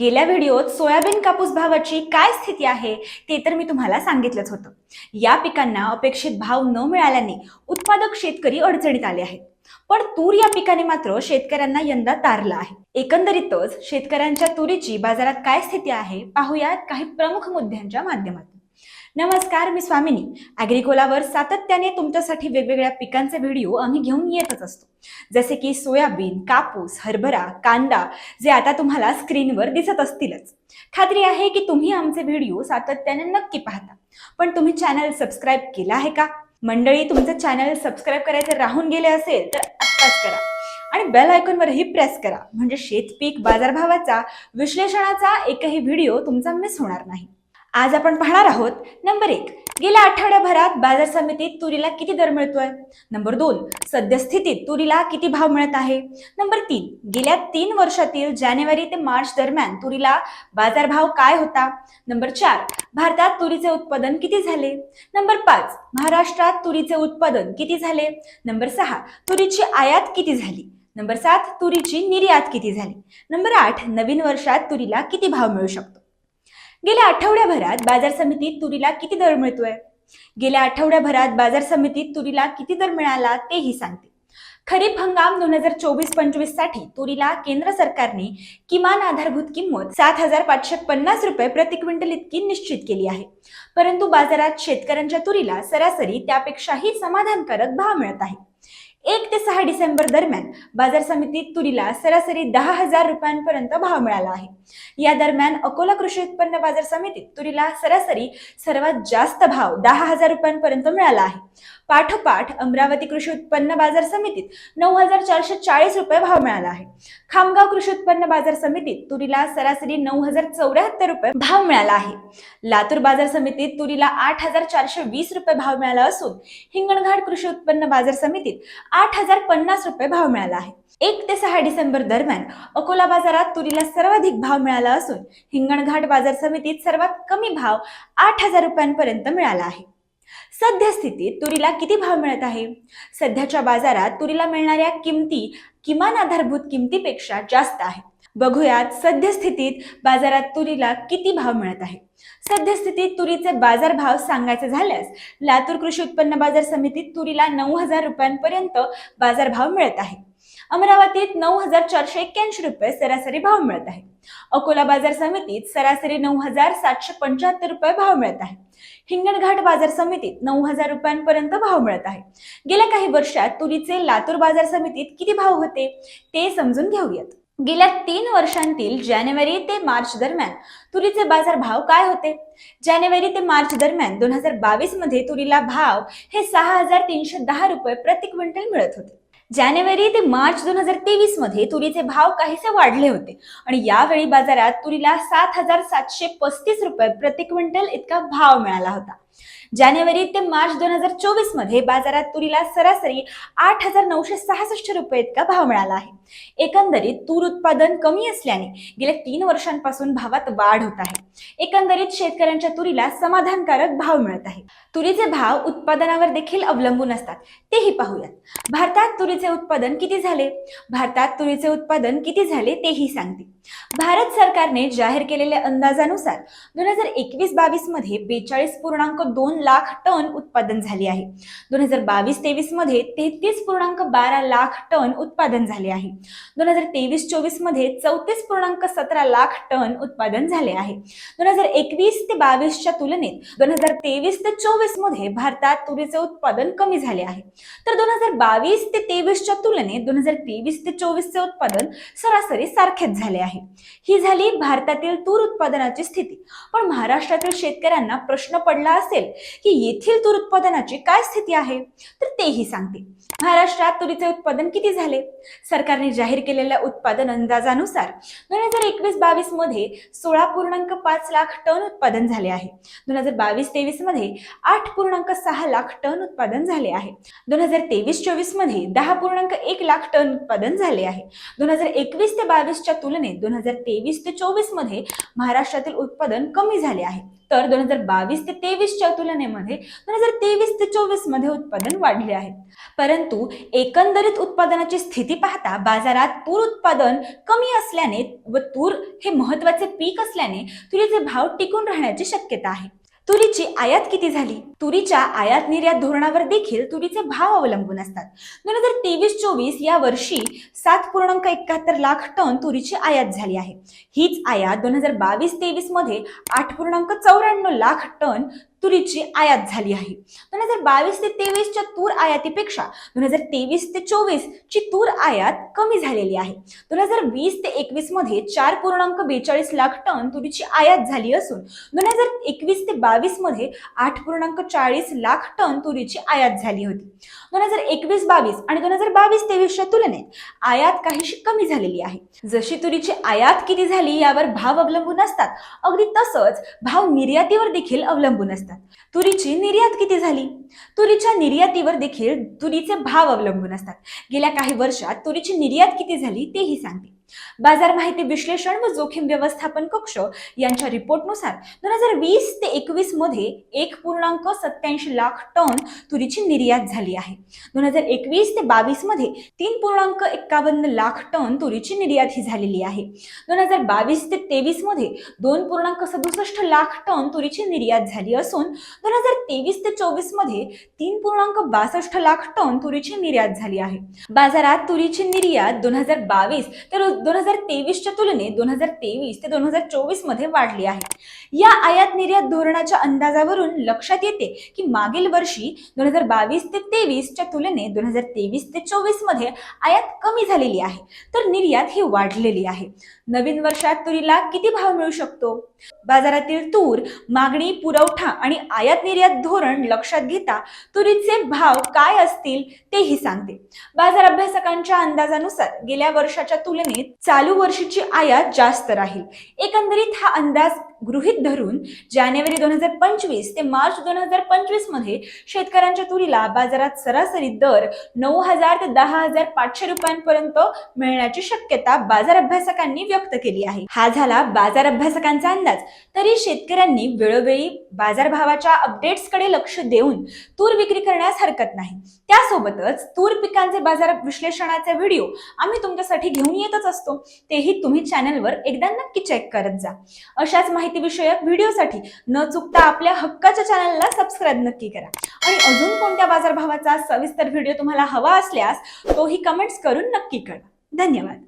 गेल्या व्हिडिओत सोयाबीन कापूस भावाची काय स्थिती आहे ते तर मी तुम्हाला सांगितलंच होतं. या पिकांना अपेक्षित भाव न मिळाल्याने उत्पादक शेतकरी अडचणीत आले आहेत. पण तूर या पिकाने मात्र शेतकऱ्यांना यंदा तारलं आहे. एकंदरीतच शेतकऱ्यांच्या तुरीची बाजारात काय स्थिती आहे पाहूयात काही प्रमुख मुद्द्यांच्या माध्यमातून. नमस्कार मी स्वामिनी. ॲग्रिकोलावर सातत्याने तुमच्यासाठी वेगवेगळ्या पिकांचे व्हिडिओ आम्ही घेऊन येतच असतो. जसे की सोयाबीन कापूस हरभरा कांदा जे आता तुम्हाला स्क्रीनवर दिसत असतीलच. खात्री आहे की तुम्ही आमचे व्हिडिओ सातत्याने नक्की पाहता. पण तुम्ही चॅनल सबस्क्राईब केला आहे का? मंडळी तुमचं चॅनल सबस्क्राईब करायचं राहून गेले असेल तर आत्ताच करा. आणि बेल आयकॉनवरही प्रेस करा. म्हणजे शेतपीक बाजारभावाचा विश्लेषणाचा एकही व्हिडिओ तुमचा मिस होणार नाही. आज आपण पाहणार आहोत नंबर एक. गेल्या आठवड्याभरात बाजार समितीत तुरीला किती दर मिळतोय? नंबर दोन. सद्यस्थितीत तुरीला किती भाव मिळत आहे? नंबर तीन. गेल्या तीन वर्षातील जानेवारी ते मार्च दरम्यान तुरीला बाजारभाव काय होता? नंबर चार. भारतात तुरीचे उत्पादन किती झाले? नंबर पाच. महाराष्ट्रात तुरीचे उत्पादन किती झाले? नंबर सहा. तुरीची आयात किती झाली? नंबर सात. तुरीची निर्यात किती झाली? नंबर आठ. नवीन वर्षात तुरीला किती भाव मिळू शकतो? गेल्या आठवड्याभरात बाजार समितीत तुरीला किती दर मिळतोय? गेल्या आठवड्याभरात बाजार समितीत तुरीला किती दर मिळाला तेही सांगते. खरीप हंगाम दोन हजार चोवीस पंचवीससाठी तुरीला केंद्र सरकारने किमान आधारभूत किंमत सात हजार पाचशे पन्नास रुपये प्रति क्विंटल इतकी निश्चित केली आहे. परंतु बाजारात शेतकऱ्यांच्या तुरीला सरासरी त्यापेक्षाही समाधानकारक भाव मिळत आहे. एक ते सहा डिसेंबर दरम्यान बाजार समितीत तुरीला सरासरी दहा हजार रुपयांपर्यंत भाव मिळाला आहे. या दरम्यान अकोला कृषी उत्पन्न बाजार समितीत तुरीला सरासरी सर्वात जास्त भाव दहा हजार रुपयांपर्यंत मिळाला आहे. पाठोपाठ अमरावती कृषी उत्पन्न बाजार समितीत नऊ हजार चारशे चाळीस रुपये भाव मिळाला आहे. खामगाव कृषी उत्पन्न बाजार समितीत तुरीला सरासरी नऊ हजार चौऱ्याहत्तर रुपये भाव मिळाला आहे. लातूर बाजार समितीत तुरीला आठ हजार चारशे वीस रुपये भाव मिळाला असून हिंगणघाट कृषी उत्पन्न बाजार समितीत आठ हजार पन्नास रुपये भाव मिळाला आहे. एक ते सहा डिसेंबर दरम्यान अकोला बाजारात तुरीला सर्वाधिक भाव मिळाला असून हिंगणघाट बाजार समितीत सर्वात कमी भाव आठ हजार रुपयांपर्यंत मिळाला आहे. सद्यस्थितीत तुरीला किती भाव मिळत आहे? सध्याच्या बाजारात तुरीला मिळणाऱ्या किमती किमान आधारभूत किमतीपेक्षा जास्त आहेत. बघूयात सद्यस्थितीत बाजारात तुरीला किती भाव मिळत आहे? सद्यस्थितीत तुरीचे बाजारभाव सांगायचे झाल्यास लातूर कृषी उत्पन्न बाजार समितीत तुरीला नऊ हजार रुपयांपर्यंत बाजारभाव मिळत आहे. अमरावतीत नऊ हजार चारशे एक्क्याऐंशी रुपये सरासरी भाव मिळत आहे. अकोला बाजार समितीत सरासरी नऊ हजार सातशे पंच्याहत्तर रुपये भाव मिळत आहे. हिंगणघाट बाजार समितीत नऊ हजार रुपयांपर्यंत भाव मिळत आहे. गेल्या काही वर्षात तुरीचे लातूर बाजार समितीत किती भाव होते? ते समजून घेऊयात. गेल्या तीन वर्षांतील जानेवारी ते मार्च दरम्यान तुरीचे बाजार भाव काय होते? जानेवारी ते मार्च दरम्यान दोन हजार बावीसमध्ये तुरीला भाव हे सहा हजार तीनशे दहा रुपये प्रति क्विंटल मिळत होते. जानेवारी ते मार्च दोन हजार तेवीसमध्ये तुरीचे भाव काहीसे वाढले होते. आणि यावेळी बाजारात तुरीला सात हजार सातशे पस्तीस रुपये प्रति क्विंटल इतका भाव मिळाला होता. जानेवारी ते मार्च दोन हजार चोवीसमध्ये बाजारात तुरीला सरासरी आठ हजार नऊशे सहासष्ट रुपये इतका भाव मिळाला आहे. एकंदरीत तूर उत्पादन कमी असल्याने गेल्या तीन वर्षांपासून भावात वाढ होत आहे. एकंदरीत शेतकऱ्यांच्या तुरीला समाधानकारक भाव मिळत आहे. तुरीचे भाव उत्पादनावर देखील अवलंबून असतात. तेही पाहूयात. भारतात तुरीचे उत्पादन किती झाले? भारतात तुरीचे उत्पादन किती झाले तेही सांगते. भारत सरकारने जाहीर केलेल्या अंदाजानुसार दोन हजार एकवीस बावीसमध्ये बेचाळीस पूर्णांक दोन लाख टन उत्पादन झाले आहे. दोन हजार बावीस तेवीसमध्ये तेहतीस पूर्णांक बारा लाख टन उत्पादन झाले आहे. दोन हजार तेवीस चोवीसमध्ये चौतीस पूर्णांक सतरा लाख टन उत्पादन झाले आहे. दोन हजार एकवीस ते बावीसच्या तुलनेत दोन हजार तेवीस ते चोवीसमध्ये भारतात तुरीचे उत्पादन कमी झाले आहे. तर दोन हजार बावीस ते तेवीसच्या तुलनेत दोन हजार तेवीस ते चोवीसचे उत्पादन सरासरी सारखेच झाले आहे. ही झाली भारतातील तूर उत्पादनाची स्थिती. पण महाराष्ट्रातील शेतकऱ्यांना प्रश्न पडला असेल की येथील तूर उत्पादनाची काय स्थिती आहे? तर तेही सांगते. महाराष्ट्रात तुरीचे उत्पादन किती झाले? सरकारने जाहीर केलेल्या उत्पादन अंदाजानुसार दोन हजार एकवीस बावीसमध्ये सोळा पूर्णांक पाच लाख टन उत्पादन झाले आहे. दोन हजार बावीस तेवीसमध्ये आठ पूर्णांक सहा लाख टन उत्पादन झाले आहे. दोन हजार तेवीस चोवीसमध्ये दहा पूर्णांक एक लाख टन उत्पादन झाले आहे. दोन हजार एकवीस ते बावीसच्या तुलनेत दोन हजार तेवीस ते चोवीसमध्ये महाराष्ट्रातील उत्पादन कमी झाले आहे. तर दोन हजार बावीस ते तेवीसच्या तुलनेमध्ये दोन हजार तेवीस ते चोवीसमध्ये उत्पादन वाढले आहे. परंतु एकंदरीत उत्पादनाची स्थिती पाहता बाजारात तूर उत्पादन कमी असल्याने व तूर हे महत्त्वाचे पीक असल्याने तुरीचे भाव टिकून राहण्याची शक्यता आहे. तुरीची आयात किती झाली? तुरीच्या आयात निर्यात धोरणावर देखील तुरीचे भाव अवलंबून असतात. दोन हजार तेवीस चोवीस या वर्षी सात पूर्णांक एकाहत्तर लाख टन तुरीची आयात झाली आहे. हीच आयात दोन हजार बावीस तेवीसमध्ये आठ पूर्णांक चौऱ्याण्णव लाख टन तुरीची आयात झाली आहे. दोन हजार बावीस ते तेवीसच्या तूर आयातीपेक्षा दोन हजार तेवीस ते चोवीस ची तूर आयात कमी झालेली आहे. दोन हजार वीस ते एकवीसमध्ये चार पूर्णांक बेचाळीस लाख टन तुरीची आयात झाली असून दोन हजार एकवीस ते बावीसमध्ये आठ पूर्णांक चाळीस लाख टन तुरीची आयात झाली होती. दोन हजार एकवीस बावीस आणि दोन हजार बावीस तेवीसच्या तुलनेत आयात काहीशी कमी झालेली आहे. जशी तुरीची आयात किती झाली यावर भाव अवलंबून असतात अगदी तसंच भाव निर्यातीवर देखील अवलंबून असतात. तुरीची निर्यात किती झाली? तुरीच्या निर्यातीवर देखील तुरीचे भाव अवलंबून असतात. गेल्या काही वर्षात तुरीची निर्यात किती झाली तेही सांगते. बाजार माहिती विश्लेषण व जोखीम व्यवस्थापन कक्ष यांच्या रिपोर्टनुसार दोन हजार वीस ते एकवीसमध्ये एक पूर्णांक सत्याऐंशी लाख टन तुरीची निर्यात झाली आहे. दोन हजार एकवीस ते बावीसमध्ये तीन पूर्णांक एक्कावन्न लाख टन तुरीची निर्यात ही झालेली आहे. दोन हजार बावीस ते तेवीसमध्ये दोन पूर्णांक सदुसष्ट लाख टन तुरीची निर्यात झाली असून दोन हजार तेवीस ते चोवीसमध्ये तीन पूर्णांक बासष्ट लाख टन तुरीची निर्यात झाली आहे. बाजारात तुरीची निर्यात दोन हजार बावीस तर दोन हजार तेवीसच्या तुलनेत दोन हजार तेवीस ते दोन हजार चोवीसमध्ये वाढली आहे. या आयात निर्यात धोरणाच्या अंदाजावरून लक्षात येते की मागील वर्षी दोन हजार बावीस ते तेवीसच्या तुलनेत दोन हजार तेवीस ते चोवीसमध्ये आयात कमी झालेली आहे. तर निर्यात ही वाढलेली आहे. नवीन वर्षात तुरीला किती भाव मिळू शकतो? बाजारातील तूर मागणी पुरवठा आणि आयात निर्यात धोरण लक्षात घेता तुरीचे भाव काय असतील तेही सांगते. बाजार अभ्यासकांच्या अंदाजानुसार गेल्या वर्षाच्या तुलनेत चालू वर्षीची आयात जास्त राहील. एकंदरीत हा अंदाज गृहीत धरून जानेवारी दोन हजार पंचवीस ते मार्च दोन हजार पंचवीसमध्ये शेतकऱ्यांच्या तुरीला बाजारात सरासरी दर नऊ हजार ते दहा हजार पाचशे रुपयांपर्यंत मिळण्याची शक्यता बाजार अभ्यासकांनी व्यक्त केली आहे. हा झाला बाजार अभ्यासकांचा अंदाज. तरी शेतकऱ्यांनी वेळोवेळी बाजारभावाच्या अपडेट्सकडे लक्ष देऊन तूर विक्री करण्यास हरकत नाही. त्यासोबतच तूर पिकांचे बाजार विश्लेषणाचे व्हिडिओ आम्ही तुमच्यासाठी घेऊन येतच असतो. तेही तुम्ही चॅनलवर एकदा नक्की चेक करत जा. अशाच माहिती विषयक व्हिडिओसाठी न चुकता आपल्या हक्काच्या चॅनलला सबस्क्राईब नक्की करा. आणि अजून कोणत्या बाजारभावाचा सविस्तर व्हिडिओ तुम्हाला हवा असल्यास तोही कमेंट्स करून नक्की करा धन्यवाद.